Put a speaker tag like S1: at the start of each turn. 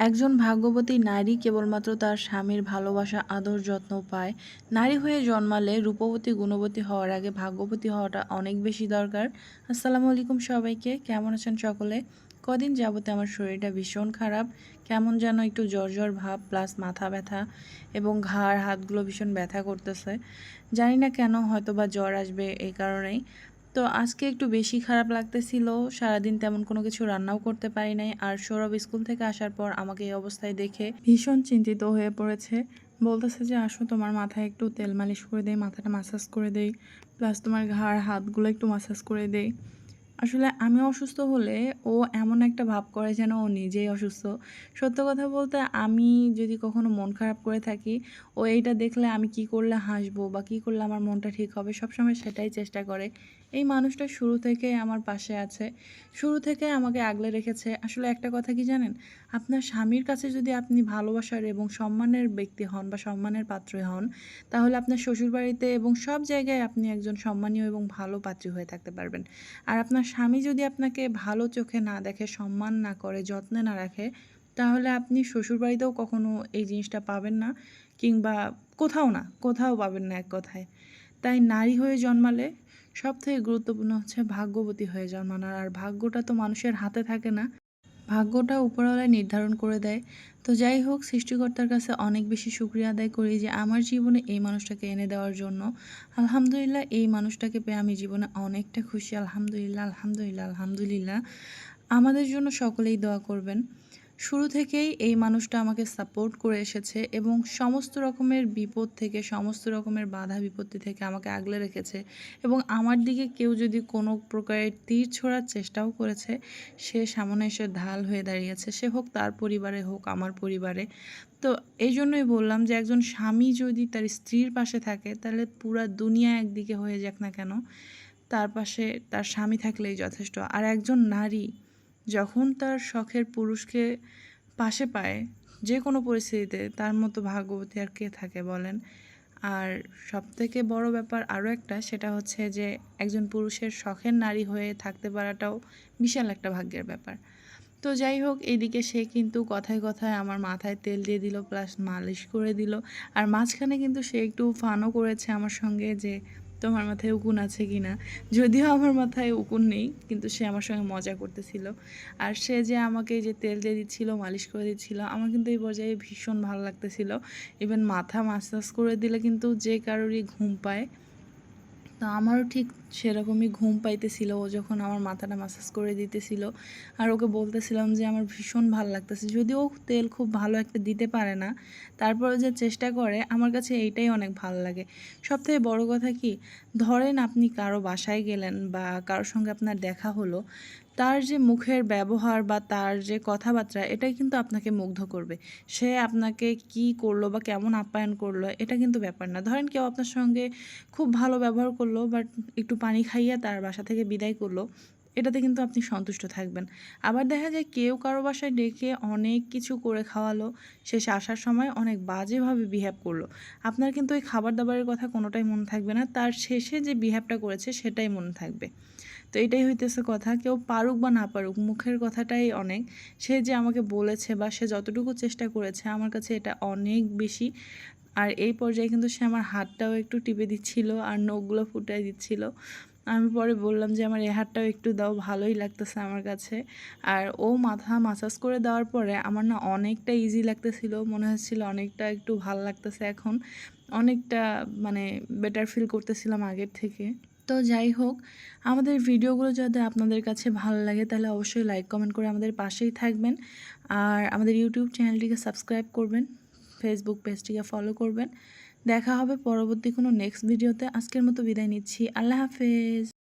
S1: একজন ভাগ্যবতী নারী কেবলমাত্র তার স্বামীর ভালোবাসা, আদর, যত্ন পায়। নারী হয়ে জন্মালে রূপবতী, গুণবতী হওয়ার আগে ভাগ্যবতী হওয়াটা অনেক বেশি দরকার। আসসালামু আলাইকুম সবাইকে, কেমন আছেন সকলে? কদিন যাবতে আমার শরীরটা ভীষণ খারাপ। কেমন যেন একটু জ্বর জ্বর ভাব প্লাস মাথা ব্যথা এবং ঘাড়, হাতগুলো ভীষণ ব্যথা করতেছে। জানি না কেন হয়তো বা জ্বর আসবে এই কারণেই। তো আজকে একটু বেশি খারাপ লাগতেছিল। সারাদিন তেমন কোনো কিছু রান্নাও করতে পারি নাই। আর সৌরভ স্কুল থেকে আসার পর আমাকে এই অবস্থায় দেখে ভীষণ চিন্তিত হয়ে পড়েছে। বলতেছে যে, আসো, তোমার মাথায় একটু তেল মালিশ করে দেয় মাথাটা মাসাজ করে দেই প্লাস তোমার ঘাড়, হাতগুলো একটু মাসাজ করে দেই। আসলে আমি অসুস্থ হলে ও এমন একটা ভাব করে যেন ও নিজেই অসুস্থ। সত্য কথা বলতে আমি যদি কখনো মন খারাপ করে থাকি, ও এইটা দেখলে আমি কি করলে হাসবো বা কি করলে আমার মনটা ঠিক হবে, সবসময় সেটাই চেষ্টা করে। এই মানুষটা শুরু থেকে আমার পাশে আছে। শুরু থেকে আমাকে আগলে রেখেছে। আসলে একটা কথা কি জানেন? আপনার স্বামীর কাছে যদি আপনি ভালোবাসার এবং সম্মানের ব্যক্তি হন বা সম্মানের পাত্র হন, তাহলে আপনার শ্বশুরবাড়িতে এবং সব জায়গায় আপনি একজন সম্মানীয় এবং ভালো পাত্রী হয়ে থাকতে পারবেন। আর আপনার স্বামী যদি আপনাকে ভালো চোখে না দেখে, সম্মান না করে, যত্নে না রাখে, তাহলে আপনি শ্বশুরবাড়িতেও কখনো এই জিনিসটা পাবেন না কিংবা কোথাও না, কোথাও পাবেন না এক কথায়। তাই নারী হয়ে জন্মালে সব থেকে গুরুত্বপূর্ণ হচ্ছে ভাগ্যবতী হয়ে জন্মানো আর ভাগ্যটা তো মানুষের হাতে থাকে না। ভাগ্যটা উপরওয়ালায় নির্ধারণ করে দেয়। তো যাই হোক, সৃষ্টিকর্তার কাছে অনেক বেশি শুক্রিয়া আদায় করি যে আমার জীবনে এই মানুষটাকে এনে দেওয়ার জন্য। আলহামদুলিল্লাহ, এই মানুষটাকে পেয়ে আমি জীবনে অনেকটা খুশি। আলহামদুলিল্লাহ আলহামদুলিল্লাহ আলহামদুলিল্লাহ। আমাদের জন্য সকলেই দোয়া করবেন। শুরু থেকেই এই মানুষটা আমাকে সাপোর্ট করে এসেছে এবং সমস্ত রকমের বিপদ থেকে, সমস্ত রকমের বাধা বিপত্তি থেকে আমাকে আগলে রেখেছে এবং আমার দিকে কেউ যদি কোনো প্রকারের তীর ছোড়ার চেষ্টাও করেছে, সে সামনে এসে ঢাল হয়ে দাঁড়িয়েছে। সে হোক তার পরিবারে হোক আমার পরিবারে। তো এই জন্যই বললাম যে একজন স্বামী যদি তার স্ত্রীর পাশে থাকে, তাহলে পুরা দুনিয়া একদিকে হয়ে যাক না কেন? তার পাশে তার স্বামী থাকলেই যথেষ্ট। আর একজন নারী যখন তার শখের পুরুষকে পাশে পায়, যে কোনো পরিস্থিতিতে তার মতো ভাগ্যবতী আর কে থাকে বলেন? আর সবথেকে বড় ব্যাপার আরও একটা, সেটা হচ্ছে যে একজন পুরুষের শখের নারী হয়ে থাকতে পারাটাও বিশাল একটা ভাগ্যের ব্যাপার। তো যাই হোক, এইদিকে সে কিন্তু কথায় কথায় আমার মাথায় তেল দিয়ে দিল প্লাস মালিশ করে দিল। আর মাঝখানে কিন্তু সে একটু ফানও করেছে আমার সঙ্গে যে তোমার মাথায় উকুন আছে কি না যদিও আমার মাথায় উকুন নেই, কিন্তু সে আমার সঙ্গে মজা করতেছিল। আর সে যে আমাকে যে তেল দিয়ে দিচ্ছিল, মালিশ করে দিচ্ছিল, আমার কিন্তু এই পর্যায়ে ভীষণ ভালো লাগতেছিল। ইভেন মাথা মাসাজ করে দিলে কিন্তু যে কারোরই ঘুম পায়, তো আমারও ঠিক সেরকমই ঘুম পাইতেছিল। ও যখন আমার মাথাটা মাসাজ করে দিতেছিল আর ওকে বলতেছিলাম যে, আমার ভীষণ ভালো লাগতেছে। যদিও তেল খুব ভালো একটা দিতে পারে না। তারপরে যে চেষ্টা করে, আমার কাছে এইটাই অনেক ভালো লাগে। সবথেকে বড় কথা কি, ধরেন আপনি কারও বাসায় গেলেন বা কারোর সঙ্গে আপনার দেখা হলো, তার যে মুখের ব্যবহার বা তার যে কথাবার্তা, এটাই কিন্তু আপনাকে মুগ্ধ করবে। সে আপনাকে কি করল বা কেমন আপ্যায়ন করল, এটা কিন্তু ব্যাপার না। ধরেন কেউ আপনার সঙ্গে খুব ভালো ব্যবহার করল, বাট একটু পানি খাইয়ে তার বাসা থেকে বিদায় করল, এটাতে কিন্তু আপনি সন্তুষ্ট থাকবেন। আবার দেখা যায় কেউ কারও বাসায় ডেকে অনেক কিছু করে খাওয়ালো, শেষে আসার সময় অনেক বাজেভাবে বিহেভ করল। আপনার কিন্তু ওই খাবার দাবারের কথা কোনোটাই মনে থাকবে না, তার শেষে যে বিহেভটা করেছে সেটাই মনে থাকবে। তো এটাই হইতেছে কথা, কেউ পারুক বা না পারুক, মুখের কথাটাই অনেক। সে যে আমাকে বলেছে বা সে যতটুকু চেষ্টা করেছে, আমার কাছে এটা অনেক বেশি আর এই পর্যায়ে কিন্তু সে আমার হাতটাও একটু টিপে দিচ্ছিল আর নখগুলো ফুটাই দিচ্ছিল। আমি পরে বললাম যে, আমার এ হাতটাও একটু দাও, ভালোই লাগতেছে আমার কাছে। আর ও মাথা মাসাজ করে দেওয়ার পরে আমার না অনেকটা ইজি লাগতেছিল, মনে হচ্ছিল অনেকটা একটু ভালো লাগতেছে এখন। অনেকটা মানে বেটার ফিল করতেছিলাম আগের থেকে। তো যাই হোক, আমাদের ভিডিওগুলো যাতে আপনাদের কাছে ভালো লাগে, তাহলে অবশ্যই লাইক কমেন্ট করে আমাদের পাশেই থাকবেন। আর আমাদের ইউটিউব চ্যানেলটিকে সাবস্ক্রাইব করবেন। ফেসবুক পেজটিকে ফলো করবেন। দেখা হবে পরবর্তী কোনো নেক্সট ভিডিওতে আজকের মতো বিদায় নিচ্ছি। আল্লাহ হাফেজ।